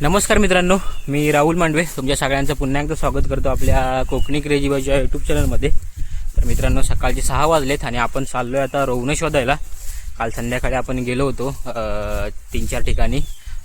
नमस्कार मित्रांनो मी राहुल मांडवे. तुमच्या सगळ्यांचं पुन्हा एकदा स्वागत करतो आपल्या कोकणी क्रेजी बाईच्या यूट्यूब चॅनलमध्ये तर मित्रांनो सकाळचे सहा वाजलेत आणि आपण चाललो आहे आता रोवणं शोधायला काल संध्याकाळी आपण गेलो होतो तीन चार ठिकाणी.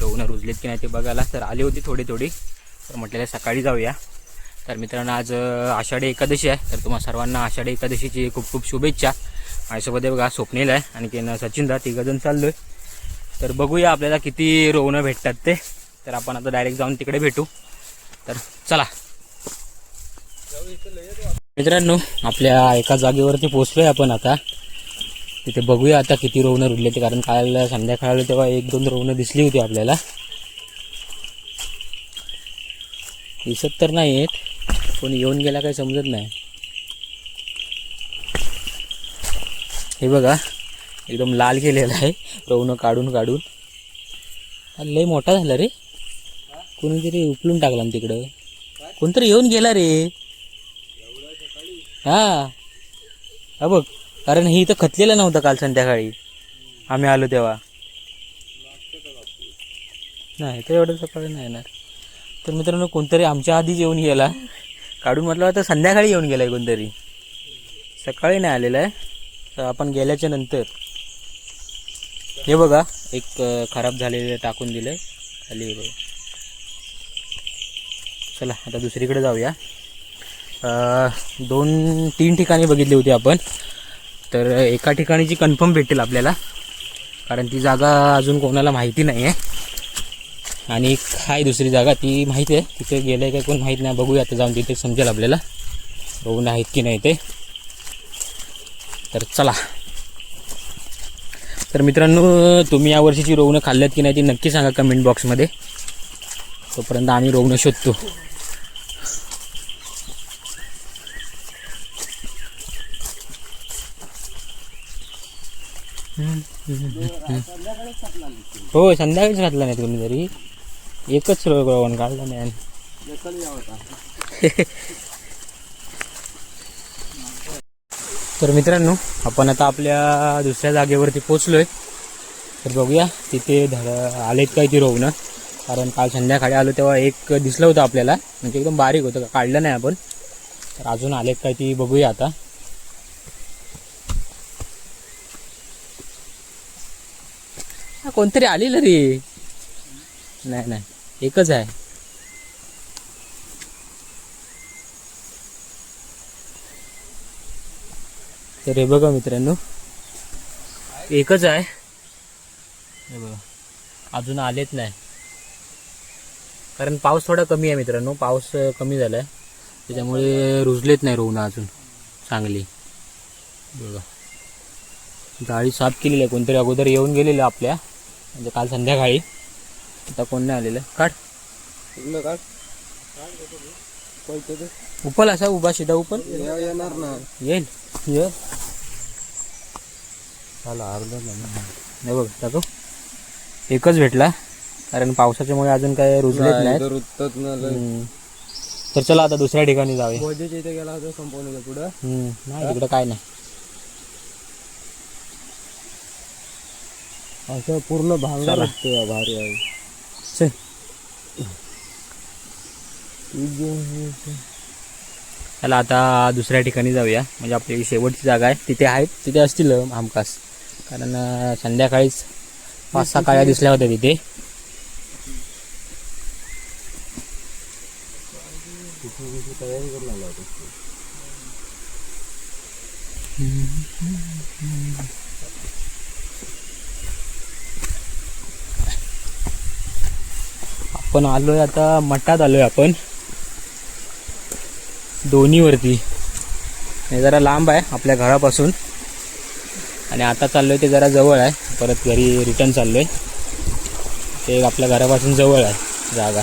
रोवणं रुजलेत की नाही ते बघायला. तर आली होती थोडी थोडी तर म्हटलेलं सकाळी जाऊया. तर मित्रांनो आज आषाढी एकादशी आहे. तर तुम्हा सर्वांना आषाढी एकादशीची खूप खूप शुभेच्छा. माझ्यासोबत बघा स्वप्नील आहे आणखीन सचिनदा सचिन दा. तिघजण आहे तर बघूया आपल्याला किती रोवणं भेटतात ते. तर आपण आता डायरेक्ट जाऊन तिकडे भेटू. तर चला. मित्रांनो आपल्या एका जागेवरती पोचलोय आपण आता. तिथे बघूया आता किती रोवणं रुडले ते कारण काल संध्याकाळ तेव्हा एक दोन रोवणं दिसली होती आपल्याला. दिसत तर नाही आहेत कोणी येऊन गेला काही समजत नाही. हे बघा. एकदम लाल केलेला आहे. रवणं काढून काढून. लय मोठा झाला रे. कोणीतरी उपलून टाकला ना तिकडं. कोणतरी येऊन गेला रे. हा. हा बघ कारण ही इथं खतलेला नव्हता काल संध्याकाळी. आम्ही आलो तेव्हा. नाही तर एवढं सकाळी नाही येणार. तर मित्रांनो कोणतरी आमच्या आधीच येऊन गेला. काढून म्हटलं आता संध्याकाळी येऊन गेला आहे कोणतरी. सकाळी नाही आलेला आहे. तर आपण गेल्याच्यानंतर. हे बघा एक खराब झालेलं टाकून दिलंय खाली बघा. चला आता दुसरीकडे जाऊया. दोन तीन ठिकाणी बघितली होती आपण. तर एका ठिकाणीची कन्फर्म भेटेल आपल्याला. कारण ती जागा अजून कोणाला माहिती नाही आहे आणि एक आहे दुसरी जागा ती माहिती आहे. तिथे गेलं आहे का कोण माहीत नाही. बघूया आता जाऊन तिथे समजेल आपल्याला. बघून आहेत की नाही ते. तर चला. तर मित्रांनो तुम्ही या वर्षीची रोवणं खाल्ल्यात की नाही ती नक्की सांगा कमेंट बॉक्समध्ये तोपर्यंत आम्ही रोवणं शोधतो. हो संध्याकाळीच घातला नाही तुम्ही तरी. एकच रोवण काढला नाही आणि तर मित्रांनो आपण आता आपल्या दुसऱ्या जागेवरती पोचलोय तर बघूया तिथे धड आलेत काय ती रोवणं कारण काल संध्याकाळी आलो तेव्हा एक दिसलं होतं आपल्याला. म्हणजे एकदम बारीक होतं काढलं नाही आपण. तर अजून आलेत काय ती बघूया आता. कोणतरी आलेलं रे. नाही नाही. एकच आहे. तर हे बघा मित्रांनो. एकच आहे. हे बघा. अजून आलेच नाही. कारण पाऊस थोडा कमी आहे मित्रांनो. पाऊस कमी झाला आहे त्याच्यामुळे रुजलेत नाही रोवणं अजून चांगली. बघा. गाडी साफ केलेली आहे. कोणतरी अगोदर येऊन गेलेलं आपल्या. म्हणजे काल संध्याकाळी. आता कोण नाही आलेलं. काढ. उपल असा उभा सीधा उपल? येणार ना येईल. ये. अर्धा नाही. बघ टाकू. एकच भेटला. कारण पावसाच्यामुळे अजून काय रुजलेत नाहीत. रुतत ना हम्म. तर चला आता दुसऱ्या ठिकाणी जाऊया. भोजेच्या इथे गेला होता संपवण्याच्या पुढं. नाही तिकडे काय नाही. असं पूर्ण. असते भारी आहे. चला आता दुसऱ्या ठिकाणी जाऊया. म्हणजे आपली शेवटची जागा आहे. तिथे आहेत तिथे असतील हमखास. कारण संध्याकाळीच पाच सहा काळ्या दिसल्या होत्या तिथे. तयारी करून आला होता आपण आलोय आता मठात आलोय आपण. दोन्हीवरती. हे जरा लांब आहे आपल्या घरापासून. आणि आता चाललो आहे ते जरा जवळ आहे. परत घरी रिटर्न चाललो आहे ते आपल्या घरापासून जवळ आहे जागा.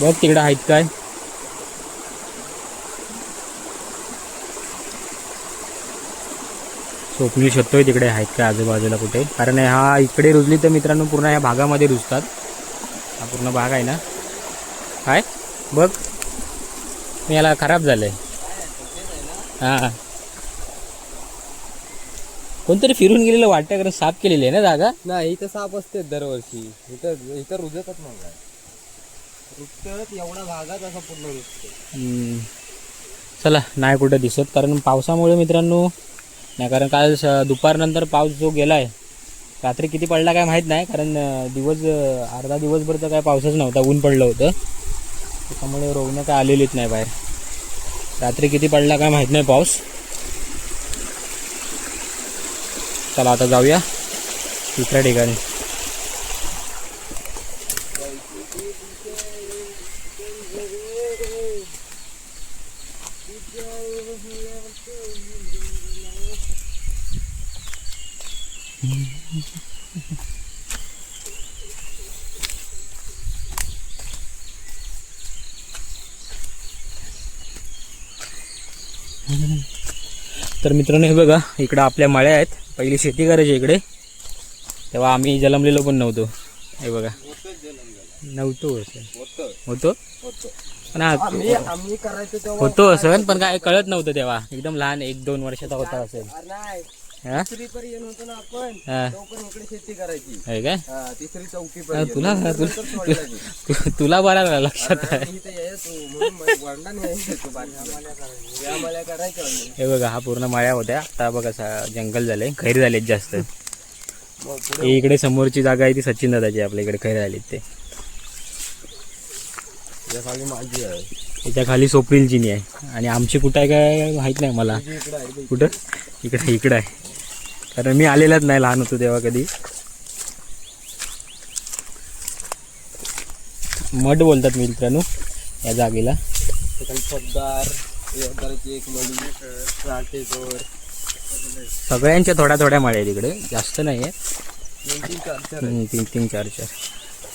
बघ तिकडं आहेत काय. स्वप्नील शोधतोय तिकडे आहेत काय आजूबाजूला कुठे. कारण हा इकडे रुजली तर मित्रांनो पूर्ण ह्या भागामध्ये रुजतात. हा पूर्ण भाग आहे ना. काय? बघ. मी याला खराब झालंय. हां. कोणतरी फिरून गेलेलं वाटतं कारण साफ केलेली आहे ना जागा? नाही इथं साप असते दरवर्षी. इथं इथं रुजतच काय रुजत एवढा भागात असा पूर्ण रुजते. चला नाही कुठं दिसत. कारण पावसामुळे मित्रांनो नाही कारण काल स- दुपारनंतर पाऊस जो गेला आहे रात्री किती पडला काय माहीत नाही कारण दिवस अर्धा दिवसभर तर काय पावसच नव्हता ऊन पडलं होतं. त्याच्यामुळे रोवणं काय आलेलीच नाही बाहेर. रात्री किती पडला काय माहीत नाही पाऊस. चला आता जाऊया. दुसऱ्या ठिकाणी. तर मित्रांनो हे बघा इकडं आपल्या मळ्या आहेत. पहिली शेती करायची इकडे. तेव्हा आम्ही जन्मलेलो पण नव्हतो. हे बघा. नव्हतो असं. होतो? पण होतो असं. पण काय कळत नव्हतं तेव्हा. एकदम लहान एक दोन वर्षाचा होता असेल. तुला तुला- बरा लक्षात. हे बघा हा पूर्ण मळ्या होत्या. आता बघा सा- जंगल झाले. खैर झालेत जास्त. इकडे समोरची जागा आहे ती सचिन दादाची. आपल्या इकडे खैर झालीत ते. माझी आहे. त्याच्याखाली सोपरील जिनी आहे. आणि आमची कुठं आहे काय माहीत नाही मला. कुठं? इकडे इकडं आहे. कारण मी आलेलाच नाही लहान होतो तेव्हा कधी. मठ बोलतात मित्रांनो या जागेला. सगळ्यांच्या थोड्या थोड्या माळ्या आहेत इकडे. जास्त नाही आहे तीन तीन चार चार.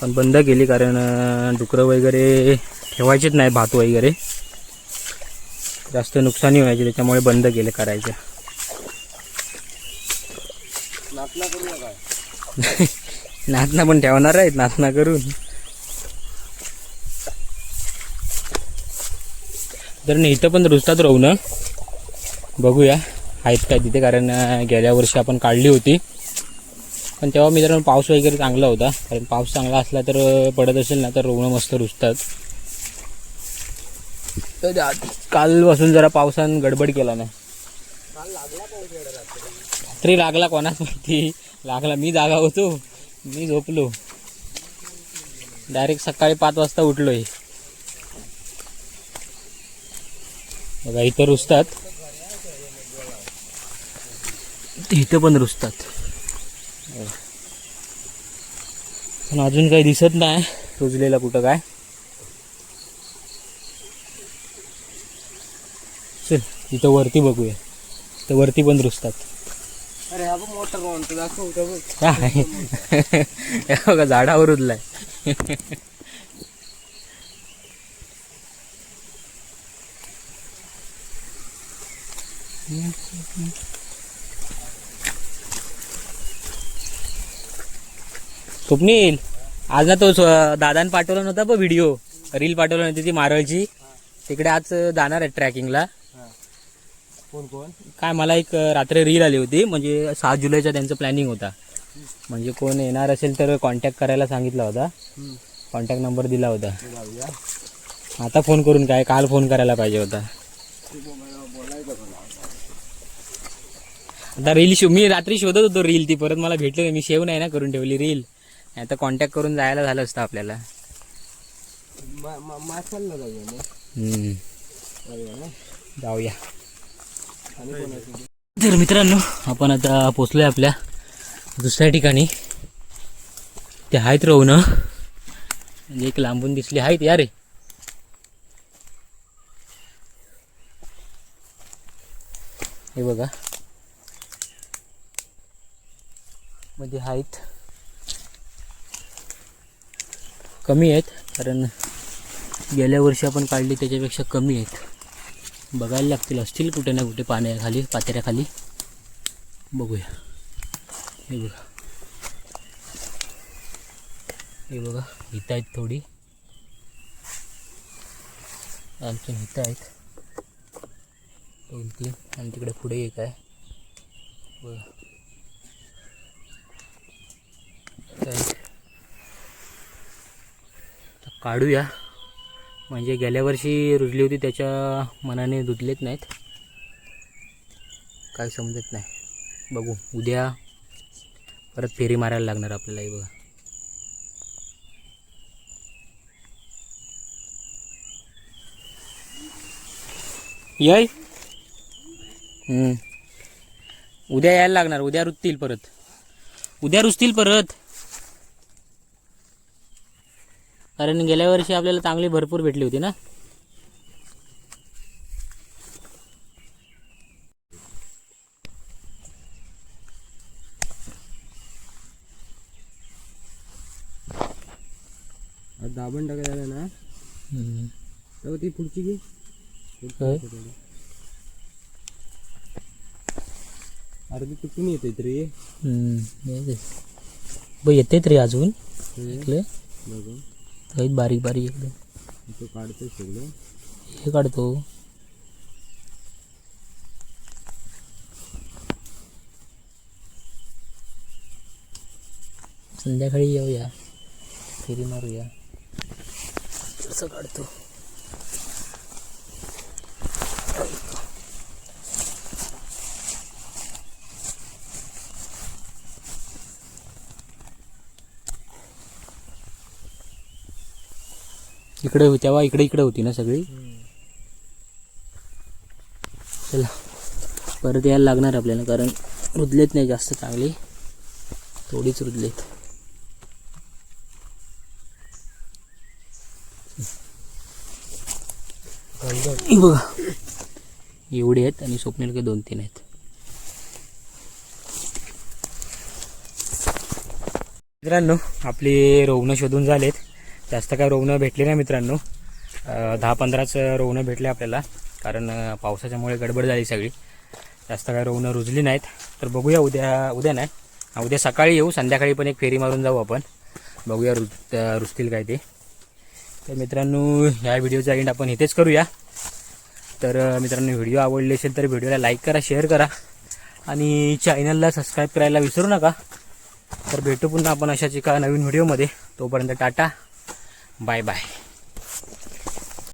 पण बंद केली कारण डुकरं वगैरे ठेवायचीच नाही भात वगैरे. जास्त नुकसानी व्हायची त्याच्यामुळे बंद केले करायचं. नाचना पण ठेवणार आहेत नाचना करून. तर नाही इथं पण रुजतात राहू ना. बघूया आहेत काय तिथे कारण गेल्या वर्षी आपण काढली होती. पण तेव्हा मित्रांनो पाऊस वगैरे चांगला होता. कारण पाऊस चांगला असला तर पडत असेल ना तर रोवणं मस्त रुजतात. तर आज- कालपासून जरा पावसानं गडबड केला नाही. रात्री लागला कोणाच माहिती लागला. मी जागा होतो. मी झोपलो. डायरेक्ट सकाळी पाच वाजता उठलोय. बघा इथं रुजतात इथं पण रुजतात पण अजून काही दिसत नाही. रुजलेलं कुठं काय? चल इथं वरती बघूया. तर वरती पण रुजतात अरे हा बघ मोठा रोहन दाखव इथं बघ. काय? बघा झाडावर उरलाय स्वप्नील आज ना तो स्व- दादाने पाठवला नव्हता बघ व्हिडिओ रील पाठवला नव्हती ती मारळची. तिकडे आज जाणार आहे ट्रॅकिंगला. कोण कोण? काय मला एक रात्री रील आली होती म्हणजे सहा जुलैचा त्यांचं प्लॅनिंग होता. म्हणजे कोण येणार असेल तर कॉन्टॅक्ट करायला सांगितला होता. कॉन्टॅक्ट नंबर दिला होता. आता फोन करून काय काल फोन करायला पाहिजे होता. आता रील शो मी रात्री शोधत होतो रील ती परत मला भेटली नाही. मी सेव्ह नाही ना करून ठेवली रील आता कॉन्टॅक्ट करून जायला झालं असतं आपल्याला. जाऊया. तर मित्रांनो आपण आता पोचलोय आपल्या दुसऱ्या ठिकाणी. ते आहेत राहू म्हणजे एक लांबून दिसली आहेत या रे. हे बघा. मध्ये आहेत. कमी आहेत कारण गेल्या वर्षी आपण काढली त्याच्यापेक्षा कमी आहेत. बघायला लागतील. असतील कुठे ना कुठे पाण्याखाली पातेऱ्याखाली. बघूया. हे बघा. हे बघा हित आहेत थोडी. आणखी हित आहेत. दोन तीन. आणि तिकडे पुढे एक आहे. बघा. काढूया. म्हणजे गेल्या वर्षी रुजली होती त्याच्या मनाने रुजलेत नाहीत. काय समजत नाही. बघू उद्या परत फेरी मारायला लागणार आपल्यालाही बघा. याय हम्म. उद्या यायला लागणार उद्या रुजतील परत. उद्या रुजतील परत. कारण गेल्या वर्षी आपल्याला चांगली भरपूर भेटली होती ना दाबण टाकायला ना हम्म. तेव्हा ती पुढची घे काय? अरे ती कुठून येते तरी हम्म. हे ते. ब येतेत रे अजून बघू आहेत बारीक बारीक एकदम तो काढतोय सगळं हे। काढतो संध्याकाळी येऊया फेरी मारूया कसं काढतो इकडे होती- तेव्हा इकडे इकडे होती ना सगळी? चला परत यायला लागणार आपल्याला कारण रुजलेत नाही जास्त चांगली. थोडीच रुजलेत बघा. एवढे आहेत आणि स्वप्नील काही दोन तीन आहेत. मित्रांनो आपले रुग्ण शोधून झालेत. जास्त काय रोवणं भेटली नाही मित्रांनो. दहा पंधराच रोवणं भेटले आपल्याला. कारण पावसाच्यामुळे गडबड झाली सगळी. जास्त काय रोवणं रुजली नाहीत. तर बघूया उद्या उद्या नाही. उद्या सकाळी येऊ संध्याकाळी पण एक फेरी मारून जाऊ आपण. बघूया रुज रुजतील काय ते. तर मित्रांनो ह्या व्हिडिओचा एंड आपण इथेच करूया. तर मित्रांनो व्हिडिओ आवडले असेल तर व्हिडिओला लाईक करा शेअर करा. आणि चॅनलला सबस्क्राईब करायला विसरू नका. तर भेटू पुन्हा आपण अशाच एका नवीन व्हिडिओमध्ये. तोपर्यंत टाटा. Bye bye.